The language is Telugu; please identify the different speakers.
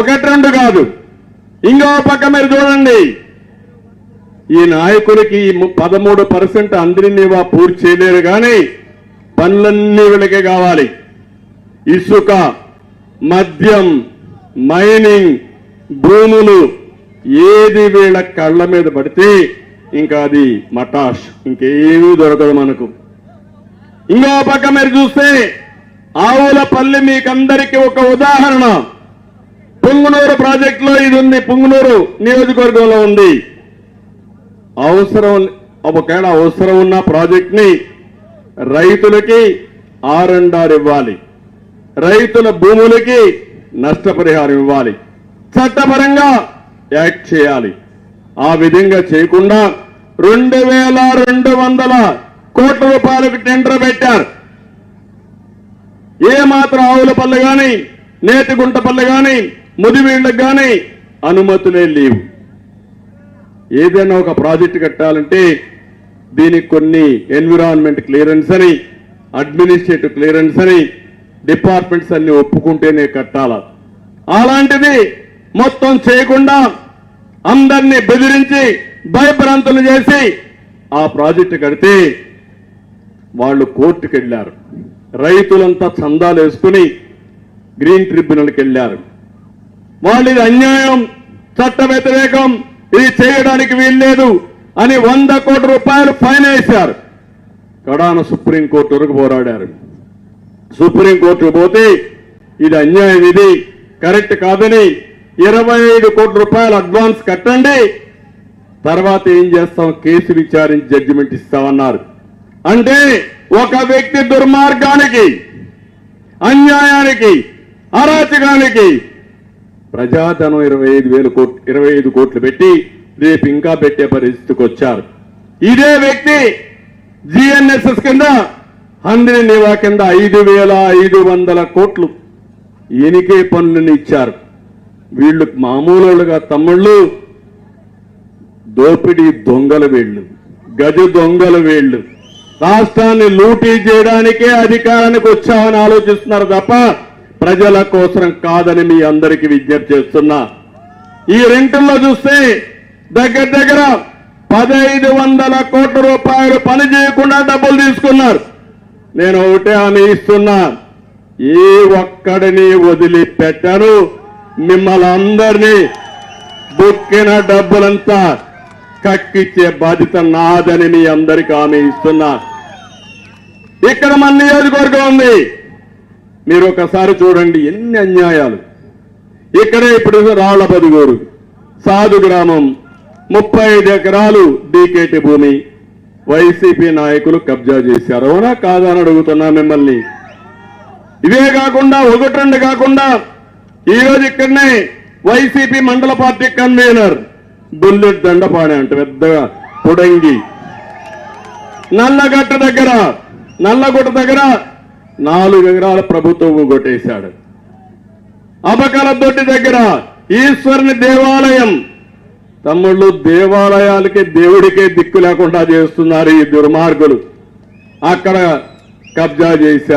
Speaker 1: ఒకటి రెండు కాదు. ఇంకో పక్క మీరు చూడండి. ఈ నాయకుడికి పదమూడు పర్సెంట్ అందరినీ పూర్తి చేయలేరు కానీ పనులన్నీ వీళ్ళకే కావాలి. ఇసుక మద్యం మైనింగ్ భూములు ఏది వీళ్ళ కళ్ళ మీద పడితే ఇంకా అది మటాష్ ఇంకేమీ దొరకదు మనకు. ఇంకో పక్క మీరు చూస్తే ఆవుల పల్లె మీకందరికీ ఒక ఉదాహరణ. పుంగునూరు ప్రాజెక్టులో ఇది ఉంది. పుంగునూరు నియోజకవర్గంలో ఉంది. అవసరం ఒకవేళ అవసరం ఉన్న ప్రాజెక్ట్ని రైతులకి ఆర్ అండ్ ఆర్ ఇవ్వాలి. రైతుల భూములకి నష్టపరిహారం ఇవ్వాలి. చట్టపరంగా యాక్ట్ చేయాలి. ఆ విధంగా చేయకుండా రెండు వేల రెండు వందల కోట్ల రూపాయలకు టెండర్ పెట్టారు. ఏ మాత్రం ఆవుల పళ్ళు కానీ నేతిగుంట పల్లె కానీ ముదివీళ్ళకు కానీ అనుమతులే లేవు. ఏదైనా ఒక ప్రాజెక్ట్ కట్టాలంటే దీనికి కొన్ని ఎన్విరాన్మెంట్ క్లియరెన్స్ అని అడ్మినిస్ట్రేటివ్ క్లియరెన్స్ అని డిపార్ట్మెంట్స్ అన్ని ఒప్పుకుంటేనే కట్టాల. అలాంటిది మొత్తం చేయకుండా అందరినీ బెదిరించి భయభ్రాంతులు చేసి ఆ ప్రాజెక్టు కడితే వాళ్ళు కోర్టుకు వెళ్ళారు రైతులంతా చందాలు వేసుకుని గ్రీన్ ట్రిబ్యునల్కి వెళ్ళారు వాళ్ళు ఇది అన్యాయం చట్ట వ్యతిరేకం ఇది చేయడానికి వీల్లేదు అని వంద కోట్ల రూపాయలు ఫైన్ వేశారు. కడాన సుప్రీంకోర్టు వరకు పోరాడారు. సుప్రీంకోర్టు పోతే ఇది అన్యాయం ఇది కరెక్ట్ కాదని ఇరవై ఐదు కోట్ల రూపాయలు అడ్వాన్స్ కట్టండి. తర్వాత ఏం చేస్తాం? కేసు విచారించి జడ్జిమెంట్ ఇస్తామన్నారు. అంటే ఒక వ్యక్తి దుర్మార్గానికి అన్యాయానికి అరాచకానికి ప్రజాధనం ఇరవై ఐదు వేలు కోట్లు ఇరవై ఐదు కోట్లు పెట్టి రేపు ఇంకా పెట్టే పరిస్థితికి వచ్చారు. ఇదే వ్యక్తి జిఎన్ఎస్ఎస్ కింద హండ్రెడ్ నివా కింద ఐదు వేల ఐదు వందల కోట్లు ఎనికే పన్నుని ఇచ్చారు. వీళ్ళు మామూలుగా తమ్ముళ్ళు దోపిడీ దొంగల వీళ్ళు గజ దొంగల వీళ్ళు. రాష్ట్రాన్ని లూటీ చేయడానికే అధికారానికి వచ్చామని ఆలోచిస్తున్నారు తప్ప ప్రజల కోసం కాదని మీ అందరికీ విజ్ఞప్తి చేస్తున్నా. ఈ రెంటుల్లో చూస్తే దగ్గర దగ్గర పదహైదు వందల కోట్ల రూపాయలు పని చేయకుండా డబ్బులు తీసుకున్నారు. నేను ఒకటే హామీ ఇస్తున్నా. ఏ ఒక్కడిని వదిలిపెట్టను మిమ్మల్ని అందరినీ బుక్కిన డబ్బులంతా కక్కిచ్చే బాధ్యత నాదని మీ అందరికీ హామీ ఇస్తున్నా. ఇక్కడ మన నియోజకవర్గం ఉంది. మీరు ఒకసారి చూడండి ఎన్ని అన్యాయాలు. ఇక్కడే ఇప్పుడు రాళ్ళ పదుగూరు సాధు గ్రామం ముప్పై ఐదు ఎకరాలు డీకేటి భూమి. వైసీపీ నాయకులు కబ్జా చేశారు. అవునా కాదని అడుగుతున్నా మిమ్మల్ని. ఇవే కాకుండా ఒకటి రెండు కాకుండా ఈ రోజు ఇక్కడనే వైసీపీ మండల పార్టీ కన్వీనర్ బుల్లెట్ దండపాణి అంట పెద్దగా పొడంగి. నల్లగట్ట దగ్గర నల్లగుట్ట దగ్గర నాలుగు ఎకరాల ప్రభుత్వం కొట్టేశాడు. అపకల దొడ్డి దగ్గర ఈశ్వరుని దేవాలయం. తమ్ముళ్ళు దేవాలయాలకి దేవుడికే దిక్కు లేకుండా చేస్తున్నారు ఈ దుర్మార్గులు. అక్కడ కబ్జా చేశారు.